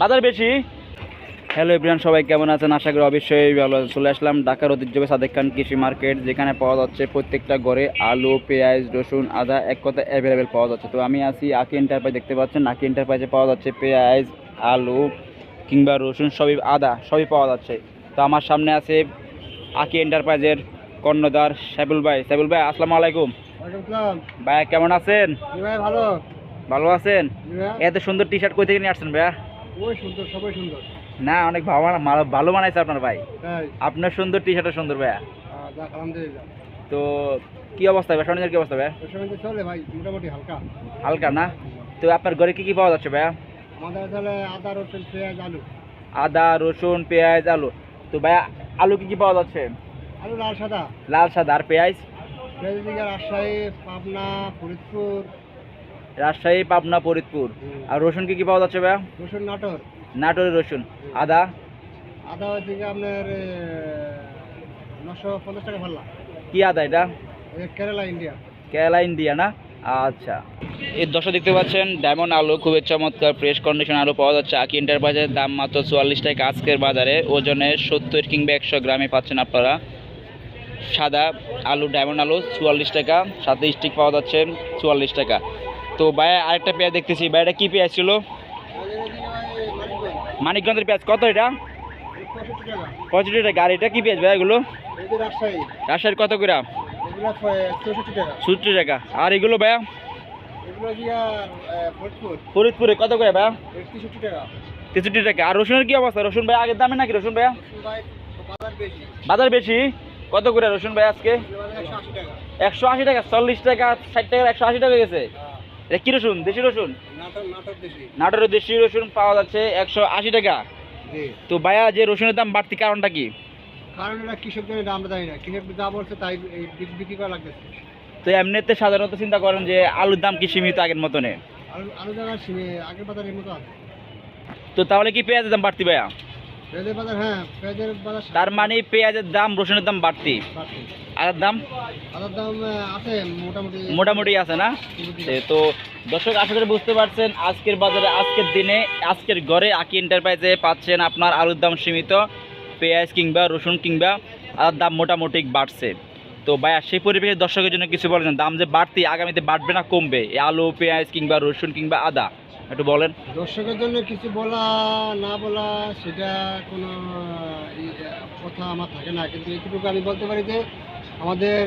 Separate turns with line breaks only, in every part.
বাজার বেশি? Hello everyone সবাই কেমন আছেন? আশা করি অবশ্যই ভালো চলে আসলাম ঢাকার ঐতিহ্যবাহী সাদেক খান কৃষি মার্কেট যেখানে পাওয়া যাচ্ছে প্রত্যেকটা ঘরে আলু পেঁয়াজ রসুন আদা এক কথা অ্যাভেলেবেল পাওয়া যাচ্ছে। তো আমি আছি আকি এন্টারপ্রাইজ দেখতে পাচ্ছেন। আকি এন্টারপ্রাইজে পাওয়া যাচ্ছে পেঁয়াজ আলু কিংবা রসুন সবই আদা সবই পাওয়া যাচ্ছে। তো আমার সামনে আছে আকি এন্টারপ্রাইজের কর্ণধার সাইবুল ভাই। সাইবুল ভাই আসসালামু আলাইকুম। ভাই কেমন আছেন?
ভাই ভালো।
ভালো আছেন? এত সুন্দর টি শার্ট কই থেকে নিয়ে আসছেন ভাইয়া?
ওই সুন্দর সবাই সুন্দর।
না অনেক ভালো ভালো বানাইছে আপনার ভাই। আপনার সুন্দর টি শার্টও সুন্দর ভাইয়া।
আলহামদুলিল্লাহ।
তো কি অবস্থা ভাই স্বর্ণের কি অবস্থা ভাইয়া?
চলে ভাই মোটামুটি হালকা।
হালকা না? তো আপনার ঘরে কি কি পাওয়া যাচ্ছে ভাইয়া?
আমাদের তাহলে আদা রসুন পেঁয়াজ আলু।
আদা রসুন পেঁয়াজ আলু। তো ভাইয়া আলু কি কি পাওয়া যাচ্ছে?
আলু লাল সাদা।
লাল সাদা আর পেঁয়াজ?
পেঁয়াজ রাজশাহী পাবনা ফরিদপুর।
রাজশাহী পাবনা ফরিদপুর। আর রসুন কি কি পাওয়া যাচ্ছে ভাইয়া?
রসুন নাটোর।
নাটোরের রসুন। আদা?
আদা ওইদিকে আপনার নশো পঞ্চাশ টাকা ভাল্লা।
কি আদা এটা?
কেরালা ইন্ডিয়া।
কেরালা ইন্ডিয়া না? আচ্ছা। এই দশা দেখতে পাচ্ছেন ডায়মন্ড আলু খুবই চমৎকার ফ্রেশ কন্ডিশন আলু পাওয়া যাচ্ছে। আকি এন্টারপ্রাইজের দাম মাত্র চুয়াল্লিশ টাকা। আজকের বাজারে ওজনে সত্তর কিংবা একশো গ্রামে পাচ্ছেন আপনারা। সাদা আলু ডায়মন্ড আলু চুয়াল্লিশ টাকা। সাথে স্টিক পাওয়া যাচ্ছে চুয়াল্লিশ টাকা। তো ভাই আরেকটা পেঁয়াজ দেখতেছি। ভাই এটা কী পেঁয়াজ ছিল? মানিকগঞ্জের পেঁয়াজ। কত এটা?
পঁয়ষট্টি টাকা।
আর এটা কী পেঁয়াজ ভাই এগুলো?
এগুলো রাজশাহী
রাজশাহীর কত করে? সত্তর টাকা। আর এগুলো ভাইয়া?
ফরিদপুর
কত করে ভাইয়া?
তেষট্টি টাকা।
আর রসুনের কি অবস্থা? রসুন ভাই আগের দামে নাকি রসুন ভাইয়া?
বাজার বেশি।
কত করে রসুন ভাই আজকে?
একশো আশি টাকা,
চল্লিশ টাকা, ষাট টাকা, একশো আশি টাকা গেছে। এটা কি রসুন? দেশি রসুন? নাটোরের দেশি রসুন পাওয়া যাচ্ছে একশো আশি টাকা। তো ভাইয়া যে রসুনের দাম বাড়তি কারণটা কি?
কারণ এটা কৃষকদের দামটা জানি না। কৃষক যা বলছে তাই বিক্রি করা লাগতেছে।
তো এমনিতে সাধারণত চিন্তা করেন যে আলুর দাম কি সীমিত আগের মতনে?
আলু আলু আগের বাজারের মতো আছে।
তো তাহলে কি পেঁয়াজের দাম বাড়তি ভাইয়া?
পেঁয়াজের বাজার হ্যাঁ পেঁয়াজের বাজার
তার মানে পেঁয়াজের দাম রসুনের দাম বাড়তি।
বাড়তি।
আর দাম?
আদার দাম আছে মোটামুটি
মোটামুটি আছে না? তো দর্শক আশা করি বুঝতে পারছেন আজকের বাজারে আজকের দিনে আজকের ঘরে আকি এন্টারপ্রাইজে পাচ্ছেন আপনার আলুর দাম সীমিত পেঁয়াজ কিংবা রসুন কিংবা আলুর দাম মোটামুটি বাড়ছে। তো ভাইয়া সেই পরিবেশে দর্শকের জন্য কিছু বলেন দাম যে বাড়তি আগামীতে বাড়বে না কমবে? আলু পেঁয়াজ কিংবা রসুন কিংবা আদা একটু বলেন।
দর্শকের জন্য কিছু বলা না বলা সেটা কোনো কথা আমার থাকে না। কিন্তু এইটুকু আমি বলতে পারি যে আমাদের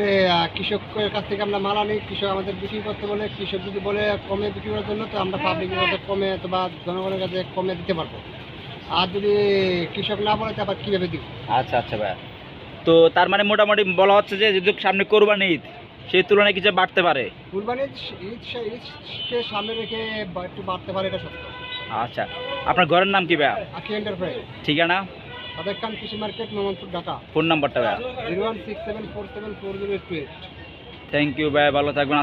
কৃষকের কাছ থেকে আমরা মাল আনি কৃষক আমাদের বিক্রি করতে বলে কৃষক যদি বলে কমে বিক্রি করার জন্য তো আমরা পাবলিকের কাছে কমে অথবা জনগণের কাছে কমে দিতে পারব। আর যদি কৃষক না বলে আবার কীভাবে দিব?
আচ্ছা আচ্ছা ভাইয়া। তো তার মানে মোটামুটি বলা হচ্ছে যে যদি সামনে কোরবানি ঈদ সেই তুলনায় কিছু বাড়তে পারে?
সে- ঈদকে সামনে রেখে একটু বাড়তে পারে এটা সত্য।
আচ্ছা। আপনার ঘরের নাম কি
এন্টারপ্রাইজ
ঠিকানা?
সাদেক খান কৃষি মার্কেট মোহাম্মদপুর ঢাকা
ফোন নাম্বারটা ভাইয়া।
Zero one six seven four seven four zero two eight.
Thank you ভাই ভালো থাকবেন।